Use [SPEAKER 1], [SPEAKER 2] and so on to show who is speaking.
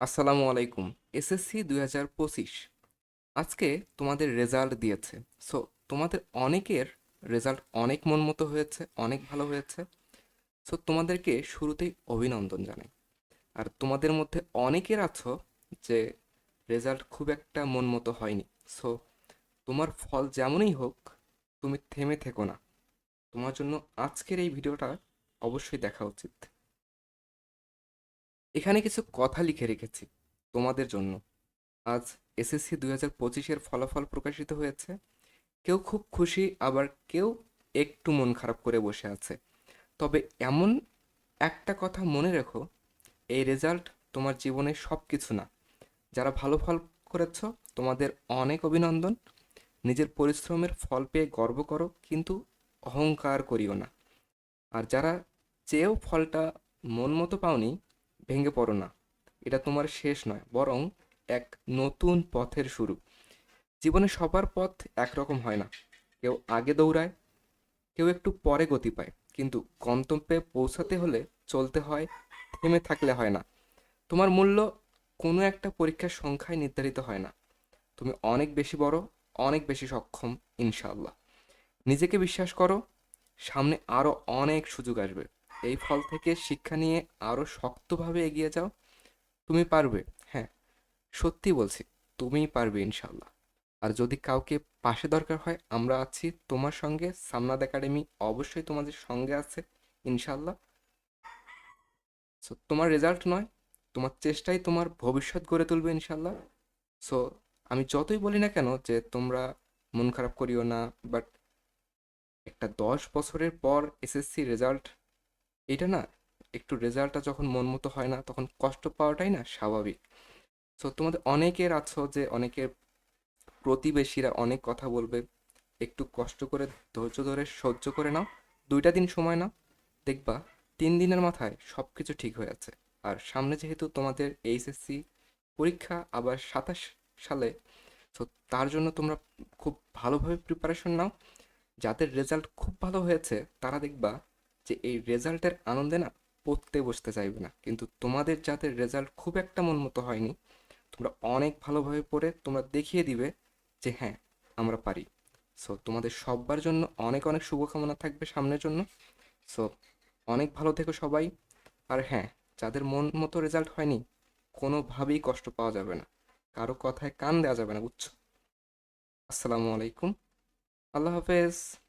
[SPEAKER 1] আসসালামু আলাইকুম, এসএসসি দুই হাজার পঁচিশ। আজকে তোমাদের রেজাল্ট দিয়েছে। সো, তোমাদের অনেকের রেজাল্ট অনেক মন মতো হয়েছে, অনেক ভালো হয়েছে। সো, তোমাদেরকে শুরুতেই অভিনন্দন জানাই। আর তোমাদের মধ্যে অনেকের আছো যে রেজাল্ট খুব একটা মন মতো হয়নি। সো, তোমার ফল যেমনই হোক, তুমি থেমে থেকো না। তোমার জন্য আজকের এই ভিডিওটা অবশ্যই দেখা উচিত। এখানে কিছু কথা লিখে রেখেছি তোমাদের জন্য। আজ এসএসসি দুই হাজার পঁচিশের ফলাফল প্রকাশিত হয়েছে। কেউ খুব খুশি, আবার কেউ একটু মন খারাপ করে বসে আছে। তবে এমন একটা কথা মনে রেখো, এই রেজাল্ট তোমার জীবনে সব কিছু না। যারা ভালো ফল করেছ, তোমাদের অনেক অভিনন্দন। নিজের পরিশ্রমের ফল পেয়ে গর্ব করো, কিন্তু অহংকার করিও না। আর যারা চেয়েও ফলটা মন মতো পাওনি ভেঙে পড়ো না। এটা তোমার শেষ নয়, বরং এক নতুন পথের শুরু। জীবনে সবার পথ একরকম হয় না। কেউ আগে দৌড়ায়, কেউ একটু পরে গতি পায়। কিন্তু গন্তব্যে পৌঁছাতে হলে চলতে হয়, থেমে থাকলে হয় না। তোমার মূল্য কোনো একটা পরীক্ষার সংখ্যায় নির্ধারিত হয় না। তুমি অনেক বেশি বড়, অনেক বেশি সক্ষম ইনশাল্লাহ নিজেকে বিশ্বাস করো, সামনে আরও অনেক সুযোগ আসবে। এই ফল থেকে শিক্ষা নিয়ে আরও শক্তভাবে এগিয়ে যাও। তুমি পারবে। হ্যাঁ সত্যি বলছি, তুমিই পারবে ইনশাল্লাহ আর যদি কাউকে পাশে দরকার হয়, আমরা আছি তোমার সঙ্গে। সামনাদ একাডেমি অবশ্যই তোমাদের সঙ্গে আছে ইনশাল্লাহ সো তোমার রেজাল্ট নয়, তোমার চেষ্টাই তোমার ভবিষ্যৎ গড়ে তুলবে ইনশাল্লাহ সো আমি যতই বলি না কেন যে তোমরা মন খারাপ করিও না বাট একটা দশ বছরের পর এসএসসি রেজাল্ট এটা না একটু রেজাল্টটা যখন মন মতো হয় না, তখন কষ্ট পাওয়াটাই না স্বাভাবিক। সো তোমাদের অনেকের আছো যে অনেকের প্রতিবেশীরা অনেক কথা বলবে, একটু কষ্ট করে ধৈর্য ধরে সহ্য করে নাও, দুইটা দিন সময় নাও, দেখবা তিন দিনের মাথায় সব কিছু ঠিক হয়ে আছে আর সামনে যেহেতু তোমাদের এইচএসসি পরীক্ষা আবার সাতাশ সালে তো তার জন্য তোমরা খুব ভালোভাবে প্রিপারেশন নাও। যাদের রেজাল্ট খুব ভালো হয়েছে, তারা দেখবা যে এই রেজাল্টের আনন্দে না পড়তে বসতে চাইবে না। কিন্তু তোমাদের যাদের রেজাল্ট খুব একটা মন মতো হয়নি। তোমরা অনেক ভালোভাবে পড়ে তোমরা দেখিয়ে দিবে যে হ্যাঁ আমরা পারি। সো তোমাদের সবার জন্য অনেক অনেক শুভকামনা থাকবে সামনের জন্য। সো অনেক ভালো থেকো সবাই। আর হ্যাঁ যাদের মন মতো রেজাল্ট হয়নি, কোনোভাবেই কষ্ট পাওয়া যাবে না। কারও কথায় কান দেওয়া যাবে না, বুঝছ? আসসালামু আলাইকুম। আল্লাহ হাফেজ।